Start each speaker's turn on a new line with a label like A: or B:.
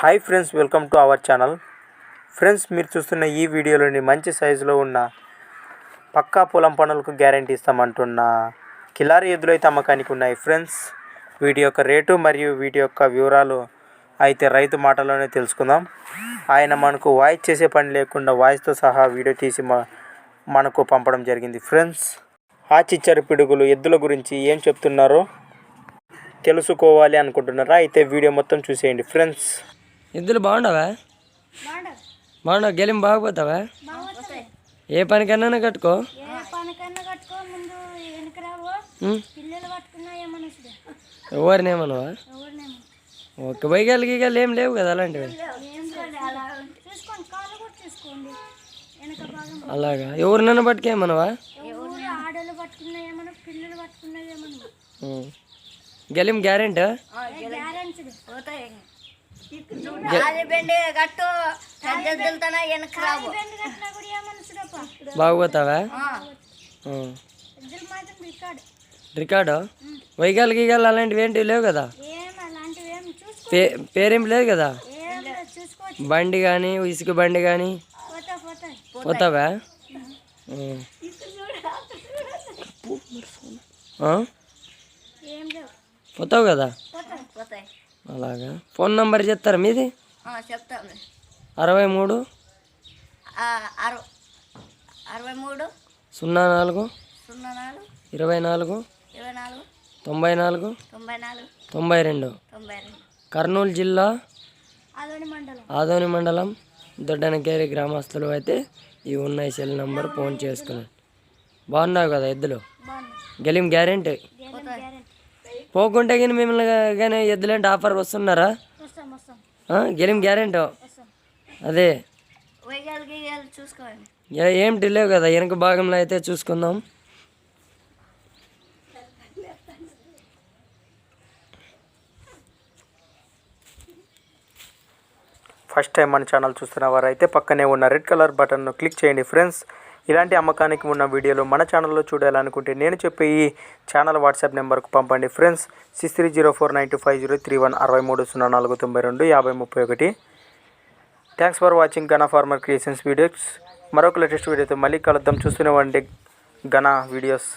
A: Hi friends welcome to our channel friends మీరు చూస్తున్న ఈ వీడియోలోని మంచి సైజులో ఉన్న పక్కా పొలం పనులకు గ్యారంటీ ఇస్తామంటున్న కిలారి ఎద్దులు అయితే అమ్మకానికి ఉన్నాయి. ఫ్రెండ్స్ వీటి యొక్క రేటు మరియు వీటి యొక్క వివరాలు అయితే రైతు మాటలోనే తెలుసుకుందాం. ఆయన మనకు వాయిస్ చేసే పని లేకుండా వాయిస్తో సహా వీడియో తీసి మనకు పంపడం జరిగింది. ఫ్రెండ్స్ ఆ చిచ్చరి పిడుగులు ఎద్దుల గురించి ఏం చెప్తున్నారో తెలుసుకోవాలి అనుకుంటున్నారా? అయితే వీడియో మొత్తం చూసేయండి. ఫ్రెండ్స్
B: ఎద్దులు బాగుండవా? బాగుండవు గెలిం బాగుపోతావా ఏ పనికన్నా కట్టుకో. ఎవరినేమనవా
C: ఎవరినేమో.
B: ఒక బైగాలు గీగాలు ఏం లేవు కదా అలాంటివి. అలాగా. ఎవరినన్నా పట్టుకేమనవా. గెలిం గ్యారెంటీ? బాగుపోతావా?
C: రికార్డ్.
B: రికార్డు? వైగాలు గీగాలు అలాంటివి ఏంటివి లేవు కదా? పే పేరేం లేదు కదా? బండి కానీ ఇసుక బండి కానీ పోతావా? పోతావు కదా? అలాగా. ఫోన్ నంబర్ చెప్తారా మీది?
D: చెప్తాను.
B: అరవై మూడు
D: అరవై మూడు
B: సున్నా నాలుగు
D: సున్నా నాలుగు
B: ఇరవై నాలుగు
D: ఇరవై నాలుగు
B: తొంభై నాలుగు
D: తొంభై నాలుగు
B: తొంభై రెండు
D: తొంభై రెండు.
B: కర్నూలు జిల్లా
C: మండలం.
B: ఆదోని మండలం దొడ్డనకేరి గ్రామస్తులు అయితే ఈ ఉన్న సెల్ నంబర్ ఫోన్ చేసుకున్నాను బాగున్నావు కదా ఎద్దులు? గెలిం గ్యారెంటీ? పోకుంటే కానీ మిమ్మల్ని కానీ ఎద్దులేంటి ఆఫర్ వస్తున్నారా?
C: వస్తాం వస్తాం.
B: ఆ? గెలిం గ్యారెంటీ? అదే. ఏ- ఏమిటి లేవు కదా వెనక భాగంలో అయితే చూసుకుందాం.
A: ఫస్ట్ టైం మన ఛానల్ చూస్తున్న వారైతే పక్కనే ఉన్న రెడ్ కలర్ బటన్ను క్లిక్ చేయండి ఫ్రెండ్స్. ఇలాంటి అమ్మకానికి ఉన్న వీడియోలు మన ఛానల్లో చూడాలనుకుంటే నేను చెప్పే ఈ ఛానల్ వాట్సాప్ నెంబర్కు పంపండి. Friends six three zero four nine two five zero three one అరవై మూడు సున్నా నాలుగు తొంభై రెండు యాభై ముప్పై ఒకటి. థ్యాంక్స్ ఫర్ వాచింగ్ గనా ఫార్మర్ క్రియేషన్స్ వీడియోస్ మరొక లేటెస్ట్ వీడియోతో మళ్ళీ కలుద్దాం. చూస్తూనే ఉండండి గనా వీడియోస్